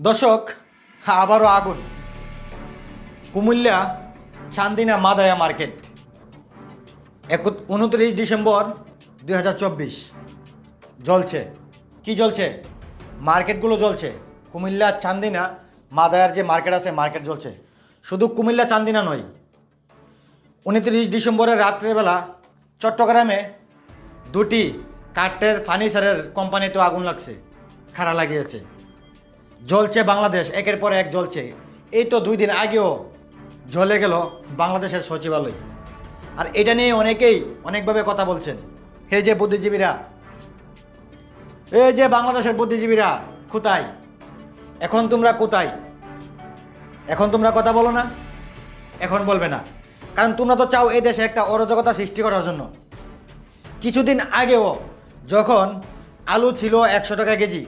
দর্শক, আবারও আগুন। কুমিল্লা চান্দিনা মাদায়া মার্কেট। একত- উনত্রিশ ডিসেম্বর দুই হাজার চব্বিশ। জ্বলছে। কি জ্বলছে? মার্কেটগুলো জ্বলছে। কুমিল্লা চান্দিনা মাদায়ার যে মার্কেট আছে, মার্কেট জ্বলছে। শুধু কুমিল্লা চান্দিনা নয়, উনত্রিশ ডিসেম্বরের রাত্রেবেলা চট্টগ্রামে দুটি কাঠের ফার্নিচারের কোম্পানিতেও আগুন লাগছে খারাপ লাগিয়েছে। জ্বলছে বাংলাদেশ, একের পর এক জ্বলছে। এই তো দুই দিন আগেও জ্বলে গেল বাংলাদেশের সচিবালয়। আর এটা নিয়ে অনেকেই অনেকভাবে কথা বলছেন। হে যে বুদ্ধিজীবীরা এই যে বাংলাদেশের বুদ্ধিজীবীরা, কোথায়? এখন তোমরা কোথায়? এখন তোমরা কথা বলো না, এখন বলবে না। কারণ তোমরা তো চাও এই দেশে একটা অরাজকতা সৃষ্টি করার জন্য। কিছুদিন আগেও যখন আলু ছিল একশো টাকা কেজি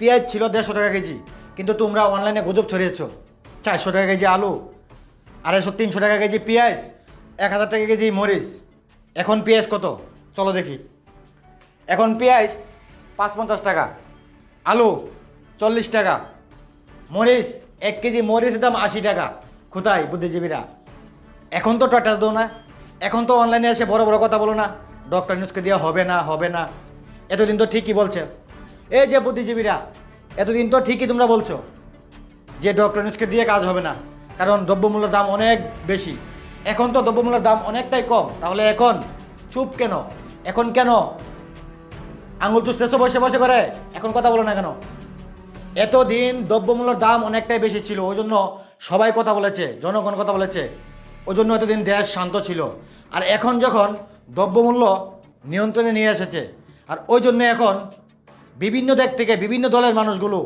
পেঁয়াজ ছিল দেড়শো টাকা কেজি, কিন্তু তোমরা অনলাইনে গুজব ছড়িয়েছ। চারশো টাকা কেজি আলু, আড়াইশো, তিনশো টাকা কেজি পেঁয়াজ, এক হাজার টাকা কেজি মরিচ। এখন পেঁয়াজ কত? চলো দেখি। এখন পেঁয়াজ পাঁচ পঞ্চাশ টাকা, আলু চল্লিশ টাকা, মরিচ এক কেজি, মরিচের দাম আশি টাকা। কোথায় বুদ্ধিজীবীরা? এখন তো টটাস দো না, এখন তো অনলাইনে এসে বড় বড় কথা বলো না। ডক্টর নিউজকে দেওয়া হবে না হবে না। এতদিন তো ঠিকই বলছে। এই যে বুদ্ধিজীবীরা, এতদিন তো ঠিকই তোমরা বলছো যে ডক্টর নিউজকে দিয়ে কাজ হবে না, কারণ দ্রব্যমূল্যের দাম অনেক বেশি। এখন তো দ্রব্যমূল্যের দাম অনেকটাই কম। তাহলে এখন চুপ কেন? এখন কেন? আঙুল চুষতেছো বসে বসে করে? এখন কথা বলো না কেন? এতদিন দ্রব্যমূল্যের দাম অনেকটাই বেশি ছিল ওই জন্য সবাই কথা বলেছে, জনগণ কথা বলেছে। ওই জন্য এতদিন দেশ শান্ত ছিল। আর এখন যখন দ্রব্যমূল্য নিয়ন্ত্রণে নিয়ে এসেছে, আর ওই জন্য এখন বিভিন্ন দিক থেকে বিভিন্ন দলের মানুষগুলো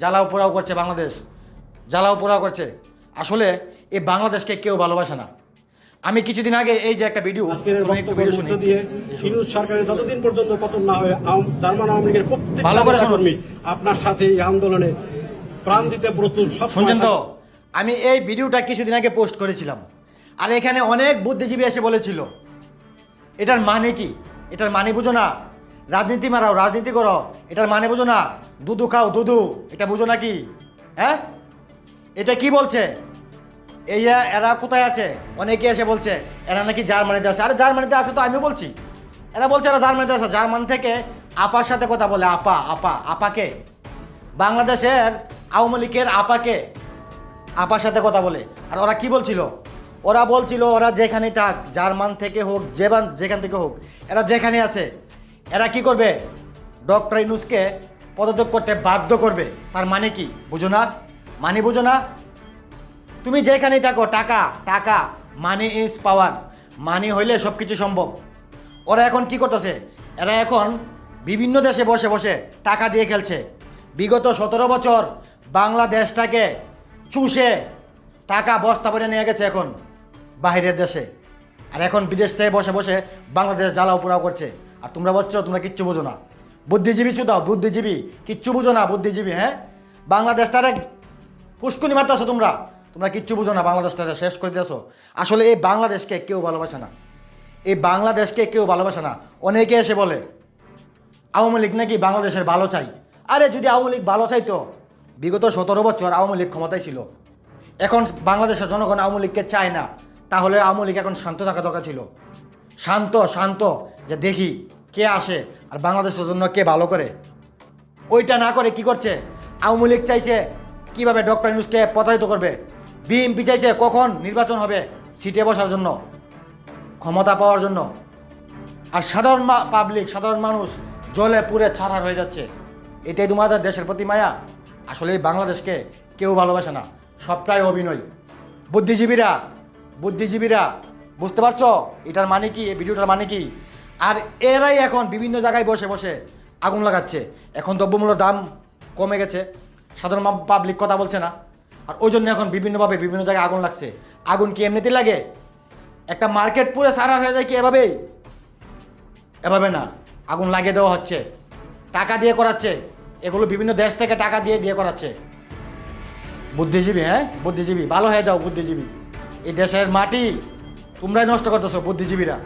জ্বালাও পোড়াও করছে বাংলাদেশ। জ্বালাও পোড়াও করছে। আসলে এই বাংলাদেশকে কেউ ভালোবাসে না। আমি কিছুদিন আগে এই যে একটা ভিডিও আজকের তুমি একটু ভিডিও শুনি। মধ্য সরকারের যতদিন পর্যন্ত পতন না হয় জার্মান আওয়ামী লীগের প্রত্যেক ভালো করে কর্মী আপনার সাথে এই আন্দোলনে প্রাণ দিতে প্রস্তুত শুনছেন তো? আমি এই ভিডিওটা কিছুদিন আগে পোস্ট করেছিলাম। আর এখানে অনেক বুদ্ধিজীবী এসে বলেছিল এটার মানে কি? এটার মানে বুঝো না। রাজনীতি মারাও, রাজনীতি করো। এটার মানে বুঝো না। দুধু খাও, দুধু। এটা বুঝো না কি হ্যাঁ? এটা কি বলছে? এইরা এরা কোথায় আছে? অনেকে এসে বলছে, এরা নাকি জার্মানিতে আছে। আরে জার্মানিতে আছে তো আমি বলছি। এরা বলছে এরা জার্মানিতে আছে। জার্মান থেকে আপার সাথে কথা বলে। আপা আপা আপাকে বাংলাদেশের আওয়ামী লীগের আপাকে আপার সাথে কথা বলে। আর ওরা কি বলছিল? ওরা বলছিল, ওরা যেখানে থাক, জার্মান থেকে হোক, যেবান যেখান থেকে হোক, এরা যেখানে আছে এরা কি করবে? ডক্টর ইনুসকে পদত্যাগ করতে বাধ্য করবে। তার মানে কি? বুঝো না। মানে বুঝো না? তুমি যেখানেই থাকো, টাকা টাকা মানি ইজ পাওয়ার মানি হইলে সব কিছু সম্ভব। ওরা এখন কি করতেছে? এরা এখন বিভিন্ন দেশে বসে বসে টাকা দিয়ে খেলছে। বিগত সতেরো বছর বাংলাদেশটাকে চুষে টাকা বস্তা ভরে নিয়ে গেছে এখন বাইরের দেশে। আর এখন বিদেশ থেকে বসে বসে বাংলাদেশ জ্বালাও পোড়াও করছে। আর তোমরা বলছো, তোমরা কিচ্ছু বোঝো না। বুদ্ধিজীবী চুদাও বুদ্ধিজীবী, কিচ্ছু বুঝো না, বুদ্ধিজীবী হ্যাঁ? বাংলাদেশটারে পুষ্কুনি মারতেছো তোমরা। তোমরা কিচ্ছু বুঝো না, বাংলাদেশটা শেষ করে দিয়েছ। আসলে এই বাংলাদেশকে কেউ ভালোবাসে না। এই বাংলাদেশকে কেউ ভালোবাসে না। অনেকে এসে বলে, আওয়ামী লীগ নাকি বাংলাদেশের ভালো চাই? আরে, যদি আওয়ামী লীগ ভালো চাইতো, বিগত সতেরো বছর আওয়ামী লীগ ক্ষমতায় ছিল। এখন বাংলাদেশের জনগণ আওয়ামী লীগকে চায় না। তাহলে আওয়ামী লীগ এখন শান্ত থাকা দরকার ছিল। শান্ত শান্ত, যে দেখি কে আসে আর বাংলাদেশের জন্য কে ভালো করে। ওইটা না করে কি করছে? আওয়ামী লীগ চাইছে কীভাবে ডক্টর ইউনুসকে প্রতারিত করবে? বিএনপি চাইছে কখন নির্বাচন হবে সিটে বসার জন্য, ক্ষমতা পাওয়ার জন্য। আর সাধারণ পাবলিক সাধারণ মানুষ জলে পুরে ছাড়ার হয়ে যাচ্ছে। এটাই তোমাদের দেশের প্রতি মায়া? আসলে বাংলাদেশকে কেউ ভালোবাসে না। সবটাই অভিনয়। বুদ্ধিজীবীরা বুদ্ধিজীবীরা বুঝতে পারছ? এটার মানে কি? এই ভিডিওটার মানে কি? আর এরাই এখন বিভিন্ন জায়গায় বসে বসে আগুন লাগাচ্ছে। এখন দ্রব্যমূল্যের দাম কমে গেছে। সাধারণ পাবলিক কথা বলছে না। আর ওই জন্য এখন বিভিন্নভাবে বিভিন্ন জায়গায় আগুন লাগছে। আগুন কি এমনিতে লাগে? একটা মার্কেট পুরো সারা হয়ে যায় কি এভাবেই? এভাবে না। আগুন লাগিয়ে দেওয়া হচ্ছে। টাকা দিয়ে করাচ্ছে। এগুলো বিভিন্ন দেশ থেকে টাকা দিয়ে দিয়ে করাচ্ছে। বুদ্ধিজীবী হ্যাঁ? বুদ্ধিজীবী। ভালো হয়ে যাও বুদ্ধিজীবী। এই দেশের মাটি তোমরাই নষ্ট করতেছো বুদ্ধিজীবীরা।